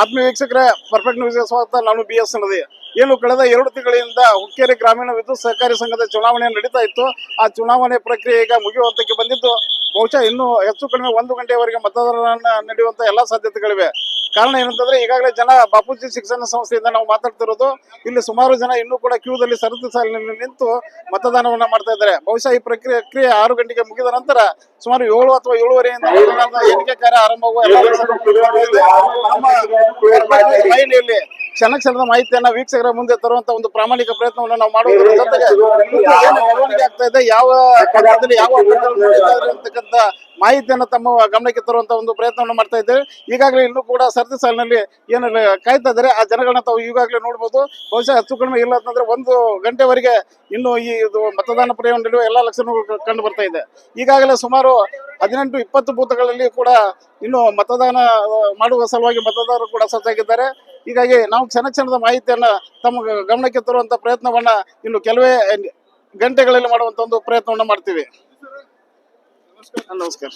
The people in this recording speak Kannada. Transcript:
ಆತ್ಮೀಯ ವೀಕ್ಷಕರೇ ಪರ್ಫೆಕ್ಟ್ ನ್ಯೂಸ್ಗೆ ಸ್ವಾಗತ. ನಾನು ಬಿ ಎಸ್ ನದಿ ಏನು ಕಳೆದ ಎರಡು ತಿಂಗಳಿಂದ ಹುಕ್ಕೇರಿ ಗ್ರಾಮೀಣ ವಿದ್ಯುತ್ ಸಹಕಾರಿ ಸಂಘದ ಚುನಾವಣೆ ನಡೀತಾ ಇತ್ತು. ಆ ಚುನಾವಣೆ ಪ್ರಕ್ರಿಯೆ ಈಗ ಮುಗಿಯುವಂತಕ್ಕೆ ಬಂದಿದ್ದು, ಬಹುಶಃ ಇನ್ನೂ ಹೆಚ್ಚು ಕಡಿಮೆ ಒಂದು ಗಂಟೆಯವರೆಗೆ ಮತದಾನ ನಡೆಯುವಂತ ಎಲ್ಲಾ ಸಾಧ್ಯತೆಗಳಿವೆ. ಕಾರಣ ಏನಂತಂದ್ರೆ ಈಗಾಗಲೇ ಜನ ಬಾಪೂಜಿ ಶಿಕ್ಷಣ ಸಂಸ್ಥೆಯಿಂದ ನಾವು ಮಾತಾಡ್ತಿರೋದು ಇಲ್ಲಿ ಸುಮಾರು ಜನ ಇನ್ನೂ ಕೂಡ ಕ್ಯೂದಲ್ಲಿ ಸರತಿ ಸಾಲಿನಲ್ಲಿ ನಿಂತು ಮತದಾನವನ್ನ ಮಾಡ್ತಾ ಇದ್ದಾರೆ. ಬಹುಶಃ ಈ ಪ್ರಕ್ರಿಯೆ ಕ್ರಿಯೆ ಆರು ಗಂಟೆಗೆ ಮುಗಿದ ನಂತರ ಸುಮಾರು ಏಳು ಅಥವಾ ಏಳುವರೆಯಿಂದ ಎಣಿಕೆ ಕಾರ್ಯ ಆರಂಭವಾಗುವ ಎಲ್ಲ ಕ್ಷಣ ಕ್ಷಣದ ಮಾಹಿತಿಯನ್ನ ವೀಕ್ಷಕರ ಮುಂದೆ ತರುವಂತ ಒಂದು ಪ್ರಾಮಾಣಿಕ ಪ್ರಯತ್ನವನ್ನು ನಾವು ಮಾಡುವುದರ ಜೊತೆಗೆ ಬೆಳವಣಿಗೆ ಆಗ್ತಾ ಇದೆ ಯಾವ ಪಂಚಾಯತ್ನಲ್ಲಿ ಯಾವ ಇದ್ದಾರೆ ಮಾಹಿತಿಯನ್ನ ತಮ್ಮ ಗಮನಕ್ಕೆ ತರುವಂತ ಒಂದು ಪ್ರಯತ್ನವನ್ನು ಮಾಡ್ತಾ ಇದ್ದೇವೆ. ಈಗಾಗಲೇ ಇನ್ನೂ ಕೂಡ ಸರತಿ ಸಾಲಿನಲ್ಲಿ ಏನು ಕಾಯ್ತಾ ಇದ್ದಾರೆ. ಆ ಜನಗಳನ್ನ ತಾವು ಈಗಾಗಲೇ ನೋಡಬಹುದು ಬಹುಶಃ ಹೆಚ್ಚು ಕಡಿಮೆ ಇಲ್ಲ ಅಂತಂದ್ರೆ ಒಂದು ಗಂಟೆವರೆಗೆ ಇನ್ನು ಈ ಇದು ಮತದಾನ ಪ್ರಯೋಗ ಎಲ್ಲಾ ಲಕ್ಷಣಗಳು ಕಂಡು ಬರ್ತಾ ಇದೆ. ಈಗಾಗಲೇ ಸುಮಾರು ಹದಿನೆಂಟು ಇಪ್ಪತ್ತು ಬೂತ್ಗಳಲ್ಲಿ ಕೂಡ ಇನ್ನು ಮತದಾನ ಮಾಡುವ ಸಲುವಾಗಿ ಮತದಾರರು ಕೂಡ ಸಜ್ಜಾಗಿದ್ದಾರೆ. ಹೀಗಾಗಿ ನಾವು ಕ್ಷಣ ಕ್ಷಣದ ಮಾಹಿತಿಯನ್ನ ತಮ್ಮ ಗಮನಕ್ಕೆ ತರುವಂತ ಪ್ರಯತ್ನವನ್ನ ಇನ್ನು ಕೆಲವೇ ಗಂಟೆಗಳಲ್ಲಿ ಮಾಡುವಂತ ಒಂದು ಪ್ರಯತ್ನವನ್ನ ಮಾಡ್ತೀವಿ. ನಮಸ್ಕಾರ.